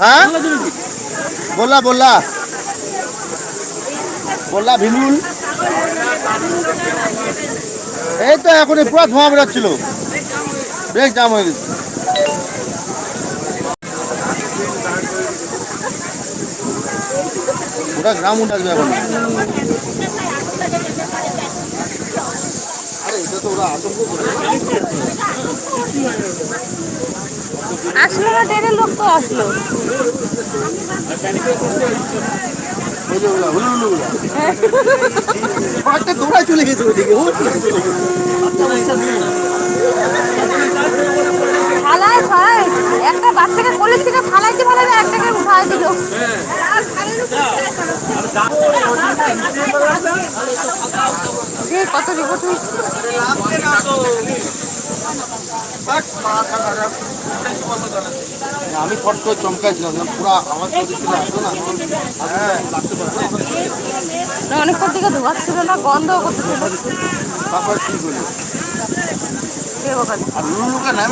হ্যাঁ? বললা বললা। বললা ভিলুল এই তো এখন পুরো ধোঁয়া বেরোচ্ছিল। ব্রেক জাম হয়ে গেছে। গ্রাম উঠে আসবে এখন আরে এটা তো ওরা আতঙ্ক করে আসলো না ট্রেনের লোক তো আসলো। দৌড়ায় চলে গেছে। ফালায় ফালায় একটা বাচ্চাকে কোলের থেকে ফালাইতে ফালাইতে একটাকে উঠায় দিল। দেখ কত রিপোর্ট আমি ফট করে চমকাইছিলাম পুরো আমার প্রদীপটা আসতো না অনেকক্ষণ থেকে ধোয়াচ্ছিল না গন্ধ করতেছিল। তারপর ঠিক হলো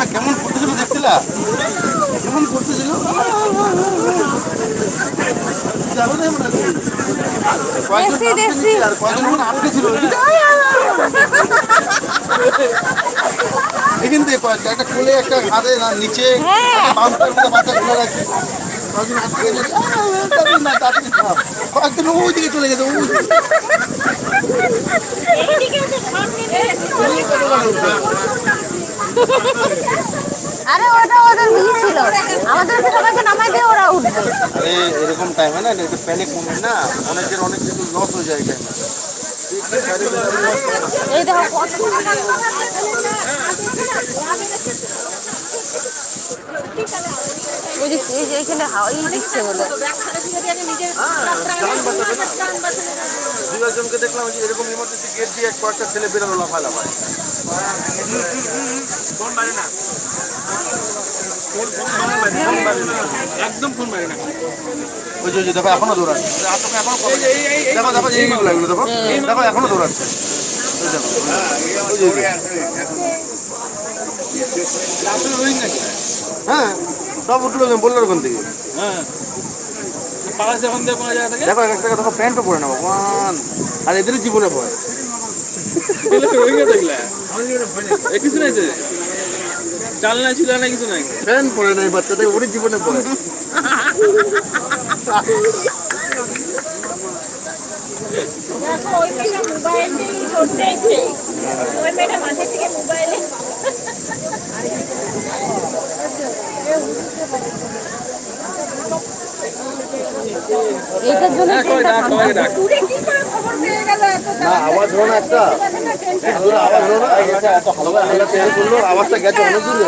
কেমন করতেছিল দেখছিলা কেমন করতেছিল আটকে ছিল এখান থেকে একটা কোলে একটা হাতে নিচে বাচ্চা খুলে রাখছে কয়েকজন আটকে গেছে তাড়াতাড়ি না তাড়াতাড়ি থাম। কয়েকজন ওই দিকে চলে গেছে আরে ওটা ওদের ছিল। আমাদেরকে সবাইকে নামাই দিয়ে ওরা উঠবে। আরে এরকম টাইমে না একটু প্যানিক মুভমেন্ট না। অনেকের অনেক কিছু লস হয়ে যায় টাইমে এই দেখো কত ওই যে এই যে এখানে হাওয়াই দিচ্ছে বলে। দু একজনকে দেখলাম যে এরকম ইমার্জেন্সি গেট দিয়ে কয়েকটা ছেলে বেরোলো লাফায় লাফায় একদম ফোন না। ওই যে দেখো এখনও দৌড়াচ্ছে। দেখো দেখো এগুলো দেখো। দেখো এখনও দৌড়াচ্ছে। ওই দেখো। হ্যাঁ। সব উঠল বলল ওখান থেকে। হ্যাঁ। দেখো এক একটা দেখো প্যান্টও পরে নেব। ভগবান। আর এদের জীবনে ভয়। কিছু নাই জানলা ছিল না কিছু নাই? প্যান্ট পরে নাই বাচ্চাদের ওর জীবনে ভয়। দেখো ওই মোবাইল ওই মেয়েটা মাঠে থেকে মোবাইলে এইটার জন্য হ্যাঁ সবাই ডাক সবাই ডাক দূরে কি করে খবর পেয়ে গেল এত না আওয়াজ হলো না একটা। জোরে আওয়াজ হলো না? এত ভালো করে করল আওয়াজটা গেছে অনেক দূরে।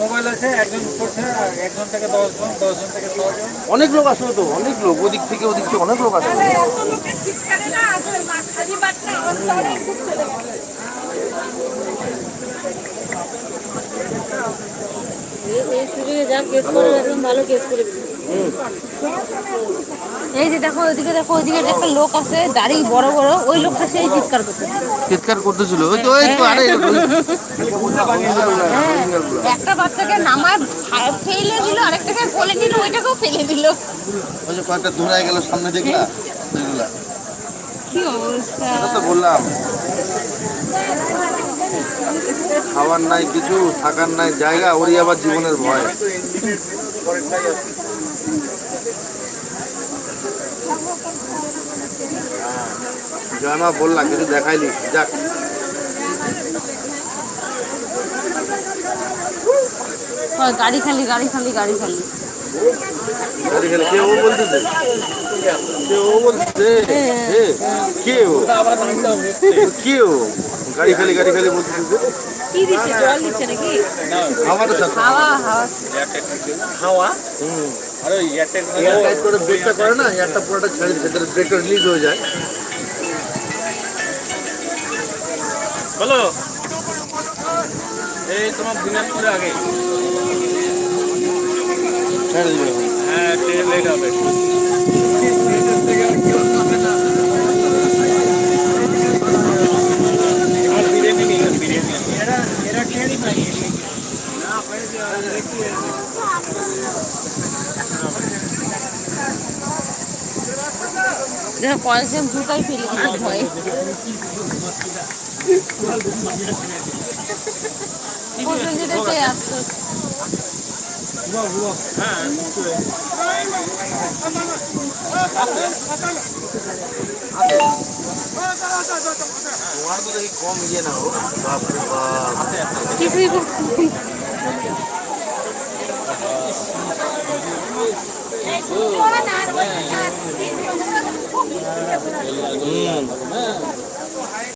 মোবাইল আছে একজন করছে একজন থেকে দশ জন থেকে ছজন অনেক লোক আসলো তো অনেক লোক ওদিক থেকে ওদিক থেকে অনেক লোক আসলো। এই লোকের চিৎকারে কেস করে দূর চলে গেছে এই যে দেখো ওইদিকে দেখো ওইদিকে একটা লোক আছে দাড়ি বড় বড় ওই লোকটা সেই চিৎকার করতেছে চিৎকার করতেছিল। ওই তো ওই তো আরে একটা বাচ্চাকে নামায় ফা- ফেলে দিল আরেকটাকে কোলে নিল ওইটাকেও ফেলে দিল। ওই যে কয়েকটা দৌড়ায় গেল সামনে দেখলা ওইগুলা কি অবস্থা? তো বললাম। খাওয়ার নাই কিছু থাকার নাই জায়গা ওরই আবার জীবনের ভয়। জয় মা বললাম কিছু দেখাইলি? যাক। হয়, গাড়ি খালি গাড়ি খালি গাড়ি খালি। গাড়ি খেলে। কে ও বলতেছে কে ও বলতেছে কে? ও? কে ও? গাড়ি খালি গাড়ি খালি বলতেছে কি দিচ্ছে? জল দিচ্ছে নাকি? আমাদের হাওয়া? হুম। এয়ার টাইট করে ব্রেকটা করে না এয়ারটা পুরোটা ছেড়ে দিচ্ছে তাহলে ব্রেকটা রিলিজ হয়ে যায়। বলো। এই তোমার দিনাজপুরে আগে। ছেড়ে দিবে হ্যাঁ লেট হবে। দেখো কয়েকজন জুতাই ফেলে দিচ্ছে ভয়ে প্রথম যেটা বাপরে বাপ কিছুই করতে হুম